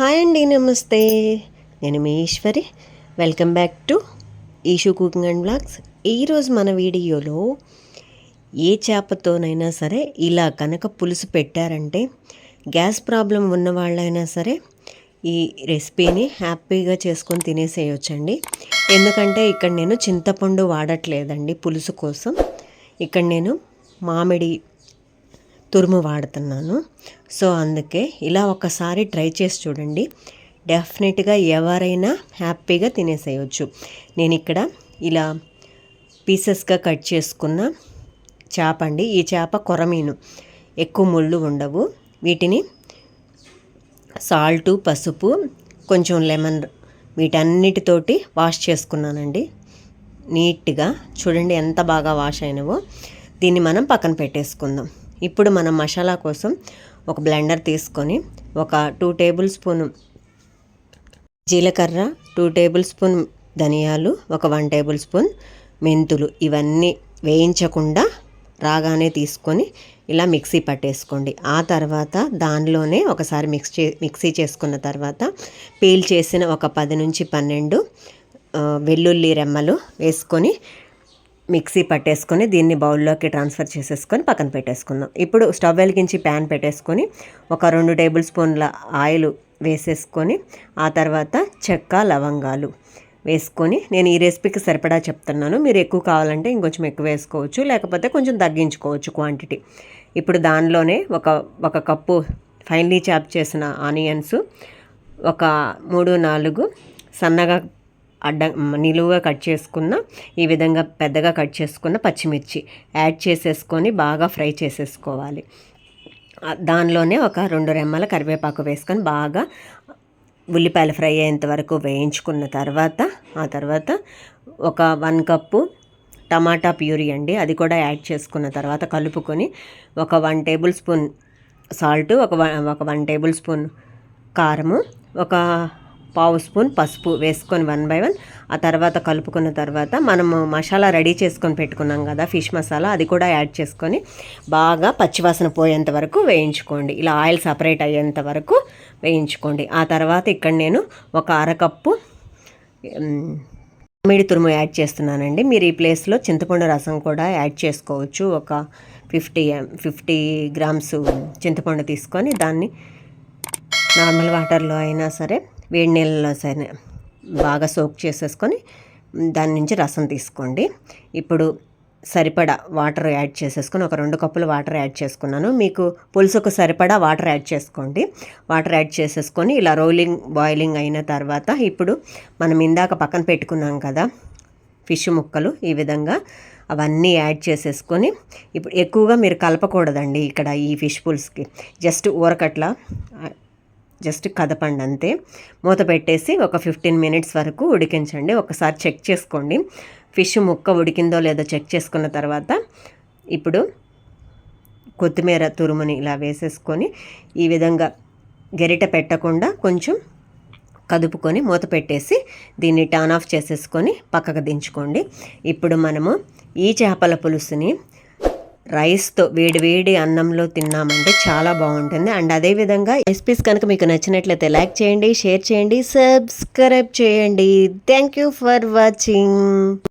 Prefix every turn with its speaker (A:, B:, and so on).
A: Hi అండి నమస్తే. నేను మీ Eshwari. Welcome back to Eshu cooking and blogs ఈరోజు మన వీడియోలో ఏ చేపతోనైనా సరే ఇలా కనుక పులుసు పెట్టారంటే గ్యాస్ ప్రాబ్లం ఉన్న వాళ్ళైనా సరే ఈ రెసిపీని హ్యాపీగా చేసుకొని తినేసేయొచ్చండి. ఎందుకంటే ఇక్కడ నేను చింతపండు వాడట్లేదండి పులుసు కోసం. ఇక్కడ నేను మామిడి తురుము వాడుతున్నాను. సో అందుకే ఇలా ఒకసారి ట్రై చేసి చూడండి. డెఫినెట్గా ఎవరైనా హ్యాపీగా తినేసేయచ్చు. నేను ఇక్కడ ఇలా పీసెస్గా కట్ చేసుకున్న చేప అండి. ఈ చేప కొరమీను. ఎక్కువ ముళ్ళు ఉండవు. వీటిని సాల్టు పసుపు కొంచెం లెమన్ వీటన్నిటితోటి వాష్ చేసుకున్నానండి. నీట్గా చూడండి ఎంత బాగా వాష్ అయినవో. దీన్ని మనం పక్కన పెట్టేసుకుందాం. ఇప్పుడు మనం మసాలా కోసం ఒక బ్లెండర్ తీసుకొని ఒక టూ టేబుల్ స్పూన్ జీలకర్ర టూ టేబుల్ స్పూన్ ధనియాలు ఒక వన్ టేబుల్ స్పూన్ మెంతులు ఇవన్నీ వేయించకుండా రాగానే తీసుకొని ఇలా మిక్సీ పట్టేసుకోండి. ఆ తర్వాత దానిలోనే ఒకసారి మిక్స్ చే మిక్సీ చేసుకున్న తర్వాత పీల్ చేసిన ఒక పది నుంచి పన్నెండు వెల్లుల్లి రెమ్మలు వేసుకొని మిక్సీ పట్టేసుకొని దీన్ని బౌల్లోకి ట్రాన్స్ఫర్ చేసేసుకొని పక్కన పెట్టేసుకుందాం. ఇప్పుడు స్టవ్ వెలిగించి ప్యాన్ పెట్టేసుకొని ఒక రెండు టేబుల్ స్పూన్ల ఆయిల్ వేసేసుకొని ఆ తర్వాత చెక్క లవంగాలు వేసుకొని నేను ఈ రెసిపీకి సరిపడా చెప్తున్నాను. మీరు ఎక్కువ కావాలంటే ఇంకొంచెం ఎక్కువ వేసుకోవచ్చు లేకపోతే కొంచెం తగ్గించుకోవచ్చు క్వాంటిటీ. ఇప్పుడు దానిలోనే ఒక ఒక కప్పు ఫైన్లీ చాప్ చేసిన ఆనియన్స్ ఒక మూడు నాలుగు సన్నగా అడ్డ నిలువుగా కట్ చేసుకున్న ఈ విధంగా పెద్దగా కట్ చేసుకున్న పచ్చిమిర్చి యాడ్ చేసేసుకొని బాగా ఫ్రై చేసేసుకోవాలి. దానిలోనే ఒక రెండు రెమ్మల కరివేపాకు వేసుకొని బాగా ఉల్లిపాయలు ఫ్రై అయ్యేంత వరకు వేయించుకున్న తర్వాత ఆ తర్వాత ఒక వన్ కప్పు టమాటా ప్యూరీ అండి అది కూడా యాడ్ చేసుకున్న తర్వాత కలుపుకొని ఒక వన్ టేబుల్ స్పూన్ సాల్ట్ ఒక ఒక వన్ టేబుల్ స్పూన్ కారము ఒక పావు స్పూన్ పసుపు వేసుకొని వన్ బై వన్. ఆ తర్వాత కలుపుకున్న తర్వాత మనము మసాలా రెడీ చేసుకొని పెట్టుకున్నాం కదా ఫిష్ మసాలా అది కూడా యాడ్ చేసుకొని బాగా పచ్చివాసన పోయేంత వరకు వేయించుకోండి. ఇలా ఆయిల్ సపరేట్ అయ్యేంత వరకు వేయించుకోండి. ఆ తర్వాత ఇక్కడ నేను ఒక అరకప్పు మామిడి తురుము యాడ్ చేస్తున్నానండి. మీరు ఈ ప్లేస్లో చింతపండు రసం కూడా యాడ్ చేసుకోవచ్చు. ఒక ఫిఫ్టీ ఫిఫ్టీ గ్రామ్స్ చింతపండు తీసుకొని దాన్ని నార్మల్ వాటర్లో అయినా సరే వేడి నీళ్ళలో సరే బాగా సోక్ చేసేసుకొని దాని నుంచి రసం తీసుకోండి. ఇప్పుడు సరిపడా వాటర్ యాడ్ చేసేసుకుని ఒక రెండు కప్పులు వాటర్ యాడ్ చేసుకున్నాను. మీకు పులుసుకు సరిపడా వాటర్ యాడ్ చేసుకోండి. వాటర్ యాడ్ చేసేసుకొని ఇలా రోలింగ్ బాయిలింగ్ అయిన తర్వాత ఇప్పుడు మనం ఇందాక పక్కన పెట్టుకున్నాం కదా ఫిష్ ముక్కలు ఈ విధంగా అవన్నీ యాడ్ చేసేసుకొని ఇప్పుడు ఎక్కువగా మీరు కలపకూడదండి ఇక్కడ ఈ ఫిష్ పులుసుకి. జస్ట్ ఊరకట్లా జస్ట్ కదపండి అంతే. మూత పెట్టేసి ఒక ఫిఫ్టీన్ మినిట్స్ వరకు ఉడికించండి. ఒకసారి చెక్ చేసుకోండి. ఫిష్ ముక్క ఉడికిందో లేదో చెక్ చేసుకున్న తర్వాత ఇప్పుడు కొత్తిమీర తురుముని ఇలా వేసేసుకొని ఈ విధంగా గరిట పెట్టకుండా కొంచెం కదుపుకొని మూత పెట్టేసి దీన్ని టర్న్ ఆఫ్ చేసేసుకొని పక్కకు దించుకోండి. ఇప్పుడు మనము ఈ చేపల పులుసుని రైస్తో వేడి వేడి అన్నంలో తిన్నామంటే చాలా బాగుంటుంది. అండ్ అదేవిధంగా రెసిపీస్ కనుక మీకు నచ్చినట్లయితే లైక్ చేయండి షేర్ చేయండి సబ్స్క్రైబ్ చేయండి. Thank you for watching.